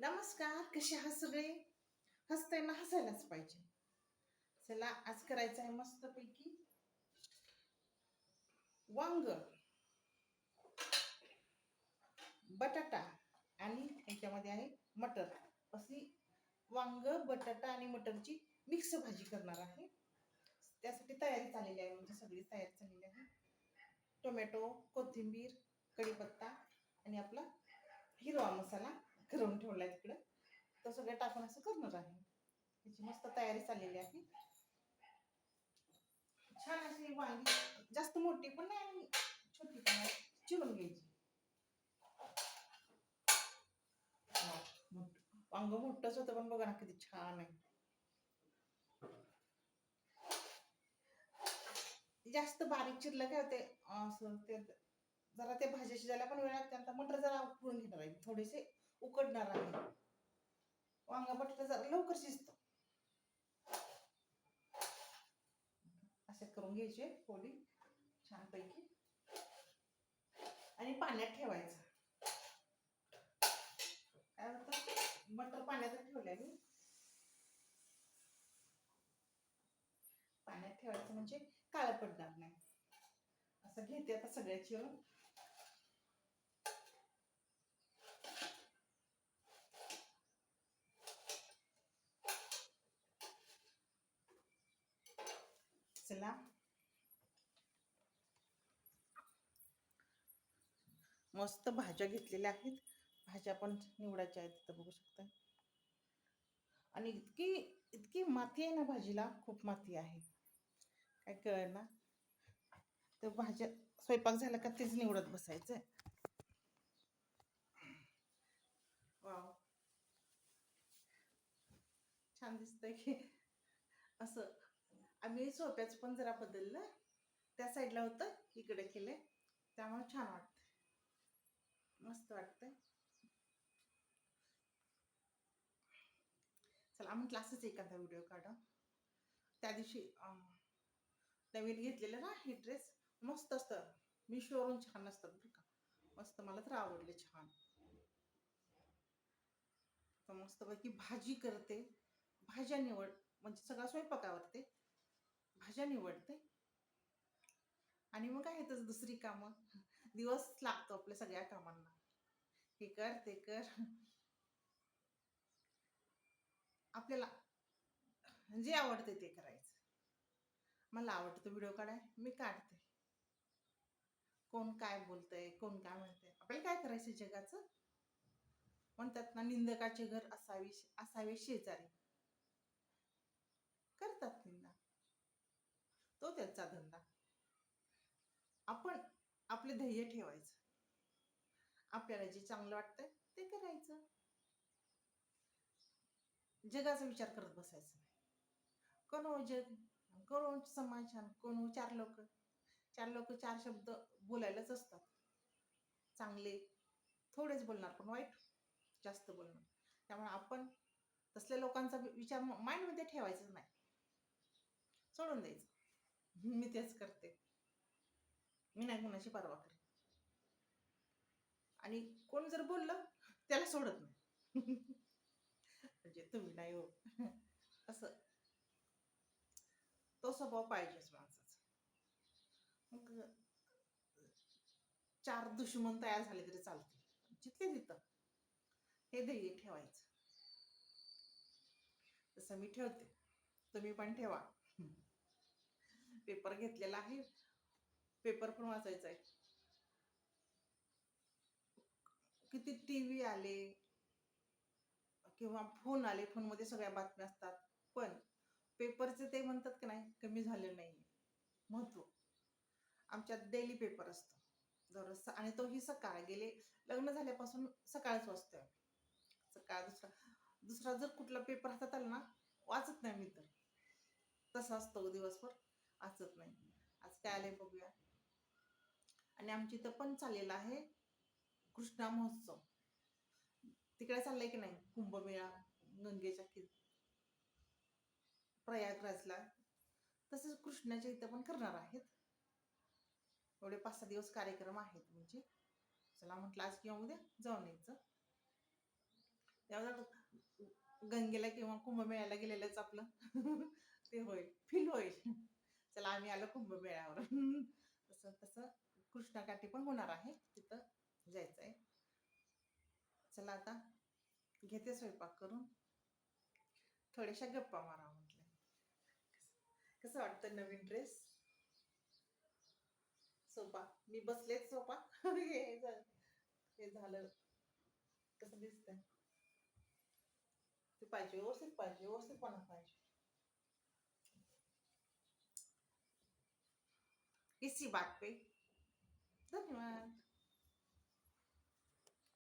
नमस्कार कसे आहात सगळे? हसताय ना हसायलाच पाहिजे. चला आज करायचं आहे मस्तपैकी वांग बटाटा आणि याच्यामध्ये आहे मटर. अशी वांग बटाटा आणि मटरची मिक्स भाजी करणार आहे. त्यासाठी तयारी झालेली आहे म्हणजे सगळी तयारी झालेली आहे. टोमॅटो कोथिंबीर कढीपत्ता आणि आपला हिरवा मसाला करून ठेवला आहे तिकडं. तर सगळं टाकून असं करणार आहे. त्याची मस्त तयारी चाललेली आहे छान अशी वांगी. जास्त मोठी पण नाही आणि छोटी पण नाही. चिरून घ्यायची. वांग मोठंच होतं पण बघा ना किती छान आहे. जास्त बारीक चिरलं काय होते असं ते जरा ते भाज्या शिजायला पण वेळ लागते आता मटर जरा उकळून घेणार आहे थोडेसे उकडणार आहे. वांगा बटाटा जरा लवकर शिजतो. असे करून घ्यायचे पोळी छानपैकी. आणि पाण्यात ठेवायचं. काय होतं? मटर पाण्यातच ठेवले मी. पाण्यात ठेवायचं म्हणजे काळं पडणार नाही. असं घेते आता सगळ्याची चला. मस्त भाज्या घेतलेल्या आहेत. भाज्या पण निवडायच्या आहेत तिथं बघू शकता. आणि इतकी इतकी माती आहे ना भाजीला खूप माती आहे. काय कळ ना? तर भाज्या स्वयंपाक झाला का तेच निवडत बसायचं वाव. छान दिसतंय की असं आम्ही सोप्याचं पण जरा बदललं. त्या साईडला होतं इकडे केलंय. त्यामुळे छान वाटतंय. मस्त वाटतंय. चला म्हटलं असंच एखादा व्हिडिओ काढा. त्या दिवशी नवीन घेतलेलं ना हे ड्रेस मस्त असतं. मिशोवरून छान असतात बरं का. मस्त मला तर आवडले छान. मस्तपैकी भाजी करते. भाज्या निवड म्हणजे सगळा स्वयंपाक आवडते. भाज्या निवडते. आणि मग काय येतच दुसरी कामं. दिवस लागतो आपल्या सगळ्या कामांना. हे कर ते कर. आपल्याला जे आवडते ते करायचं. मला आवडतं व्हिडिओ काढाय मी काढते. कोण काय बोलतंय कोण काय म्हणतंय. आपल्याला काय करायचं जगाचं? म्हणतात ना निंदकाचे घर असावी असावे शेजारी. करतात निंदा. तो त्यांचा धंदा. आपण आपले ध्येय ठेवायचं. आपल्याला जे चांगलं वाटतंय ते करायचं. जगाचा विचार करत बसायचं. नाही कोण हो जग? कोण हो समाज? कोण हो चार लोक? चार लोक चार शब्द बोलायलाच असतात. चांगले थोडेच बोलणार पण वाईट जास्त बोलणार. त्यामुळे आपण तसल्या लोकांचा विचार माइंडमध्ये ठेवायचाच नाही. सोडून द्यायचं. मी तेच करते. मी नाही कुणाची परवा करते. आणि कोण जर बोललं त्याला सोडत नाही. म्हणजे तुम्ही नाही हो. असं. तो स्वभाव पाहिजेच माणसाचा. मग चार दुश्मन तयार झाले तरी चालते जिथले तिथं. हे ध्येय ठेवायचं. तसं मी ठेवते तुम्ही पण ठेवा. पेपर घेतलेला आहे. पेपर पण वाचायचा आहे. किती टी व्ही आले किंवा फोन आले फोनमध्ये सगळ्या बातम्या असतात. पण पेपरचे ते म्हणतात की नाही कमी झाले नाही. महत्त्व. आमच्यात डेली पेपर असतो. दररोज आणि तोही सकाळ गेले लग्न झाल्यापासून सकाळच वाचतोय सकाळ दुसरा दुसरा जर कुठला पेपर हातात आला ना वाचत नाही मी तर. तसा असतो दिवसभर. असत नाही. आज काय आलंय बघूया. आणि आमची इथं पण चाललेला आहे कृष्णा महोत्सव. तिकडे चाललंय की नाही? कुंभमेळा गंगेच्या कि प्रयागराजला. तसेच कृष्णाच्या इथं पण करणार आहेत. एवढे पाच सहा दिवस कार्यक्रम आहेत म्हणजे. चला म्हटलं आज किंवा उद्या जाऊन यायचं. त्यावर गंगेला किंवा कुंभमेळ्याला गेलेलंच आपलं. ते होईल. फील होईल. चला आम्ही आलो कुंभमेळ्यावर. तसं तसं कृष्णाकाठी पण होणार आहे. तिथं जायचं आहे चला आता घेते स्वयंपाक करून. थोड्याशा गप्पा मारा म्हटलं. कसं वाटतं नवीन ड्रेस सोपा मी बसलेच सोपा हे झालं. हे झालं. कसं दिसतंय? ते पाहिजे व्यवस्थित पाहिजे व्यवस्थितपणा पाहिजे. इसी बात पे। धन्यवाद।